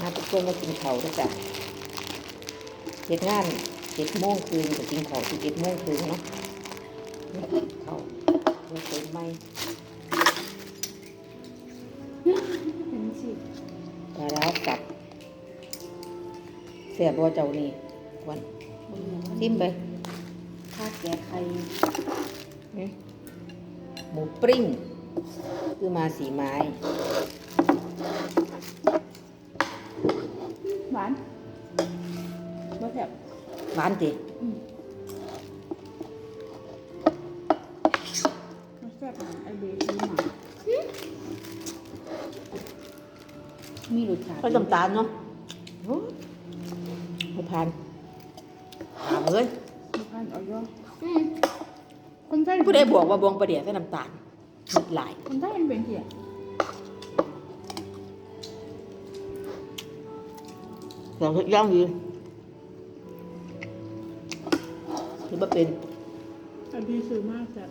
มาทุกคนมากินเขาวด้วยจ้ะเจ็ดงานเจ็ดโมงคืนกับกินเขาที่เจ็ดโมงคืนเนาะเขาเราเต็มไหมเห็นสิปลาร้าสับเสียบัวเจ้านี่วันบนอย่างซิมไปคาดแก่ไข่อืมหมูปริ้งคือมาสีไม้ หวานติอืมบ่แซ่บนะไอเบซื้อมามีรสชาติก็น้ำตาลเนาะโอ้ไม่ผ่านถามเลยมีพันออยอืมคนไทยผู้ใดบอกว่าบวงประเดี๋ยวใส่น้ำตาลนิดหลาย คนไทยมันเป็นเสียลองย่างดีห รือว่าเป็นไอเบซื้อมากจ้ะ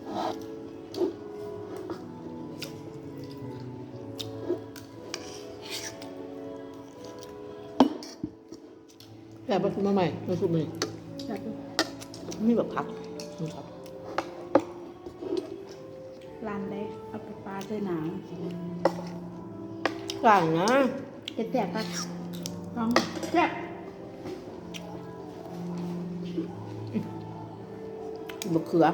แต่เป็นมาใหม่ไม่สุดเลยจัดดูมีแบบผักนี่ครับร้านได้เอาไปปลาใส่หนังกลางนะ เจ็ดแซ่บปะลองแซ่บ มะเขือ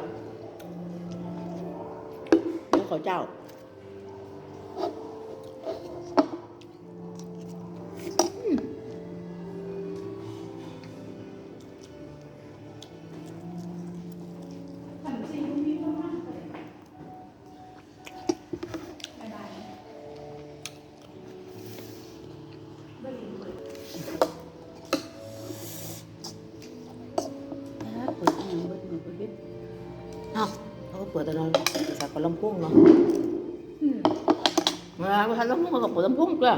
แล้วขอเจ้า อ้าเขาก็เปิดแต่นอนใสักระลำพุ่งเนาะมาไม่ทันลำพุ่งเขาก็เปิดลำพุ่งก็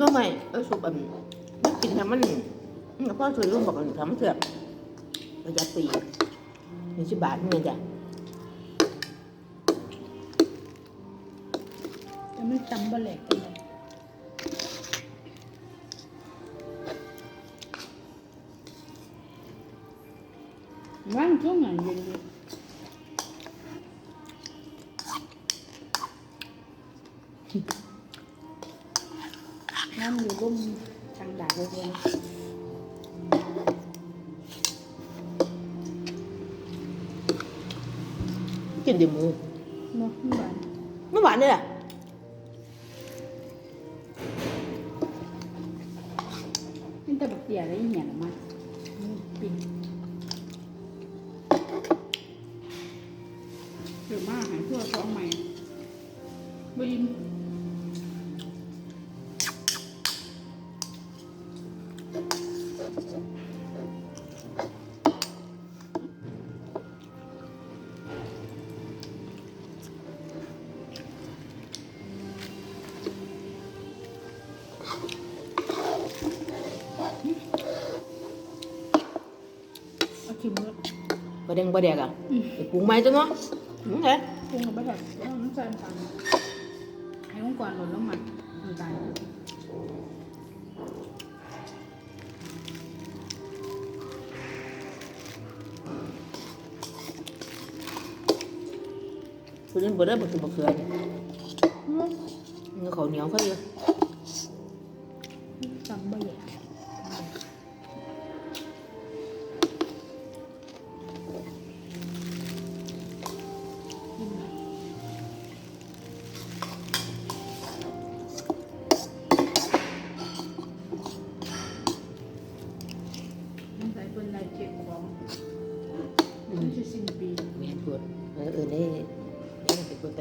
ทำไมเออสุกแบบกินทำมันแล้วก็ซื้อลูกบอกกันทำมันเสือกระยัดปีมีสิบบาทนี่ไงจ้ะ จะไม่จำบะแหลกกันเลยว่างช่วงไหนเย็นดีน้ำอยู่ร่มทางดาดเลย กินเดี๋ยวมือเนาะไม่หวาน ไม่หวานเลยอะนี่แต่บัก เตียอะไรอย่างเงี้ยมาปิ่นเดี๋ยวมาหายทั่วท้องใหม่บยิน ดงบะเดกอะไอ้ปรุงไหมจ้ะเนาะอืมไงปรุงกับไปแบบเอาน้ำตาลตามให้องค์กรหล่นน้ำมันน้ำตาลคือนี่บะได้บะคือบะเขือเนี่ยเนื้อข้าวเหนียวเขาเยอะ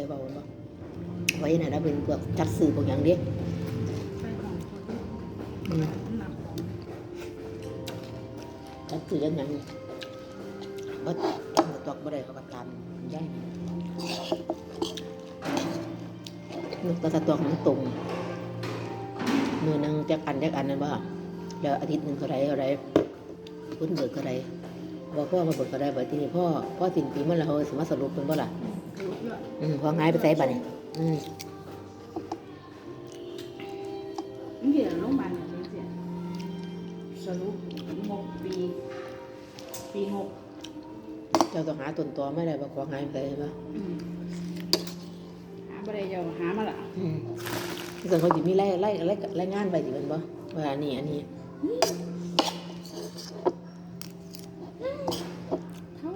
เป็นพูดไปเบาเนาะไว้ไหนแล้เป็นพวกจัดสื่อพวกอย่างเนี้ยอืมน้ำหนักจัดสื่อกันอย่างว่าตำกับตอกบ่ได้เขาก็ตามย่ายนึกต่ตะตอกมันตรงมือนึงจักอันจักอันนั่นว่าอแล้วอาทิตย์หนึ่งเท่าไรเท่าไรพิ่นเบิกเท่าไรบอกพ่อมาเบิกเท่าไรบอกทีนี้พ่อพ่อสิ้นปีมันแล้วเขาสมาสรุปเป็นบ่ล่ะรู้เย อะอืมพอง่ายไปใส่บัดนี่อืมมันเห็นโรงพยาบาลอย่างนี้เสียสรุปงบปี ปีงบเจ้าต้องหาต้นตอไม่ได้บอกของง่ายไปใส่ใช่ปะอืมหาบ่ได้เจ้าหามาละอืมที่ส่วนเขาจะมีไล่ไล่ไล่ไล่งานไปสิเป็นบ่ว่าอันนี้อันนี้ เขา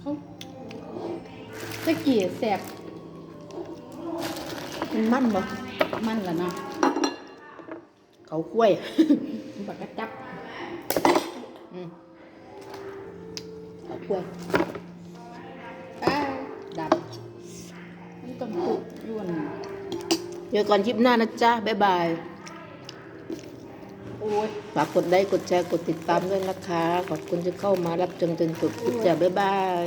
เขาตะกี้แสบมันมันบ่มันละเนาะเขากล้วยมันบักกระจับอืมเขากล้วยอ้าดำมันต้องปลุกยวนเจอกันคลิปหน้านะจ๊ะ บ๊ายบายโอ้ย ฝากกดไลค์กดแชร์กดติดตามด้วยนะคะ ขอบคุณที่เข้ามารับชมจนจบคลิปจ้าบ๊ายบาย